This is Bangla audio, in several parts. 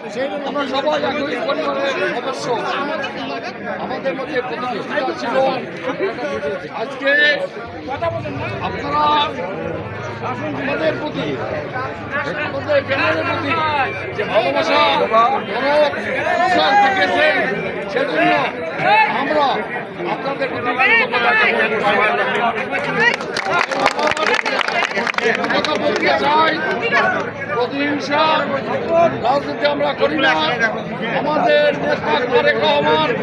আমরা সবাই সদস্য আমাদের মধ্যে প্রতিযোগিতা আজকে আপনারা আমাদের প্রতি, আমাদের প্যানেলের প্রতি ভালোবাসা দেখেছেন সেজন্য আমরা আপনাদের রাজনীতি আমরা করি না আমাদের বিশ্বাস মধ্যে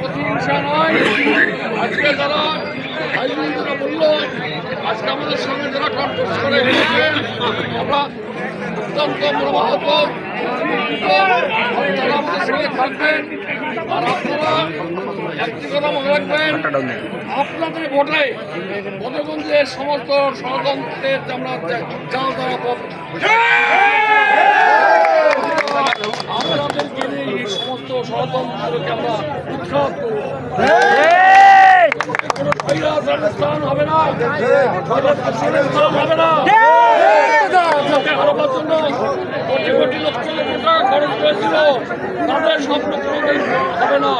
প্রতিহিংসা নয় আজকে যারা আইনজীবীরা বলল আজকে আমাদের সঙ্গে যারা কনফারেন্স করে আমরা অত্যন্ত মনোভাব তারা আমাদের সঙ্গে থাকবেন আর আপনারা একটি কথা মনে রাখবেন, আপনাদের ভোটে পদগঞ্জের সমস্ত ষড়যন্ত্রের আমরা যাও তারা আপনাদেরকে এই সমস্ত ষড়যন্ত্রকে আমরা উৎখাত করব। হবে না হবে না। করেছিল তাদের স্বপ্ন কোনোদিন হবে না।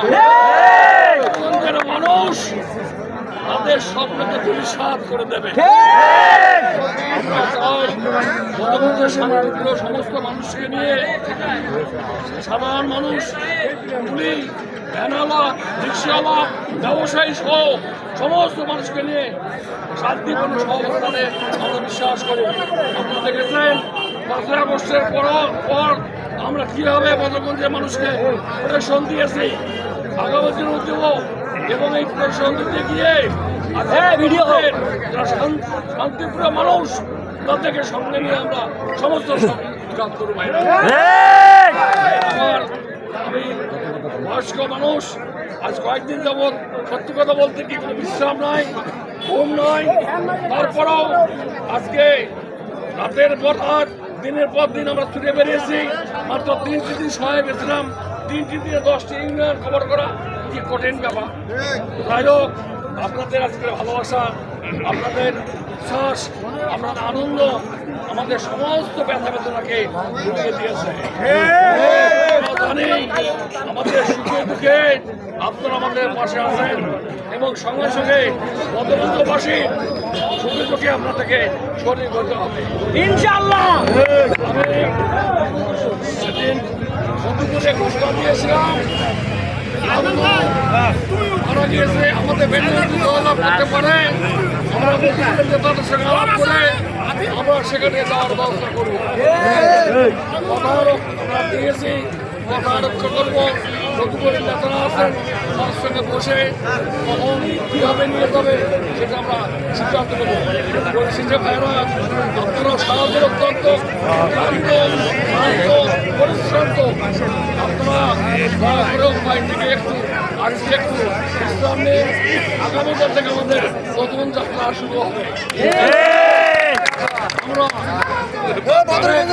মানুষ তাদের স্বপ্নকে দুরিসাত করে দেবে। সমস্ত মানুষকে নিয়ে সাধারণ মানুষ রিক্সাওয়ালা, ব্যবসায়ী সহ সমস্ত মানুষকে নিয়ে শান্তিপূর্ণ সহাবস্থানে আমরা বিশ্বাস করি। আপনারা দেখেছেন পাঁচই আগস্টের পর পর আমরা কীভাবে বদরগঞ্জের মানুষকে প্রোটেকশন দিয়েছি আগামী দিন এবং এই প্রোটেকশন দিতে গিয়ে ভিডিও যারা শান- শান্তিপ্রিয় মানুষ তাদেরকে সঙ্গে নিয়ে আমরা সমস্ত কাজ করব আমার আমি বয়স্ক মানুষ আজ কয়েকদিন যাবৎ সত্যি কথা বলতে কি কোনো বিশ্রাম নাই ঘুম নয় তারপরেও আজকে রাতের পর রাত দিনের পর দিন আমরা ছুটে বেরিয়েছি। মাত্র তিনটি দিন সময় পেয়েছিলাম। তিনটি দিনে দশটি ইউনিয়ন খবর করা, কি কঠিন ব্যাপার। যাই হোক, আপনাদের আজকে ভালোবাসা, আপনাদের শ্বাস আপনাদের আনন্দ, আমাদের সমস্ত ব্যথা বেদনাকে দিয়েছে। আমরা আমাদের সুখে দুঃখে আপনারা আমাদের পাশে আছেন এবং সঙ্গে সঙ্গে বদলবাসী সুখে দুঃখে আপনাদেরকে শরীর হতে হবে। ইনশাআল্লাহ। আমি সেদিন বন্ধুপুরে ঘোষণা দিয়েছিলাম। মারা গিয়েছে আমাদের বেনিয়াম করতে পারে আমরা নেতাদের সঙ্গে আলাপ করে আমরা সেখানে যাওয়ার ব্যবস্থা করব। কথা আমরা দিয়েছি। কথা রক্ষা করব বন্ধুপুরের নেতারা আছেন তার সঙ্গে বসে কখন কীভাবে নিয়ে যাবে সেটা আমরা সিদ্ধান্ত নেব পরিস্থিতি ভাইরা আপনারা সারাদিন অত্যন্ত পরিশ্রান্ত আপনারা দয়া করেও বাইর থেকে একটু আগামীকাল থেকে আমাদের নতুন যাত্রা শুরু হবে আমরা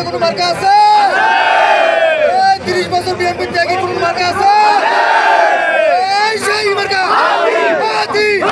কোনো মার্কা আছে তিরিশ বছর বিএনপি ত্যাগী কোনো মার্কা আছে এই সেই মার্কা হাতি বদরগঞ্জে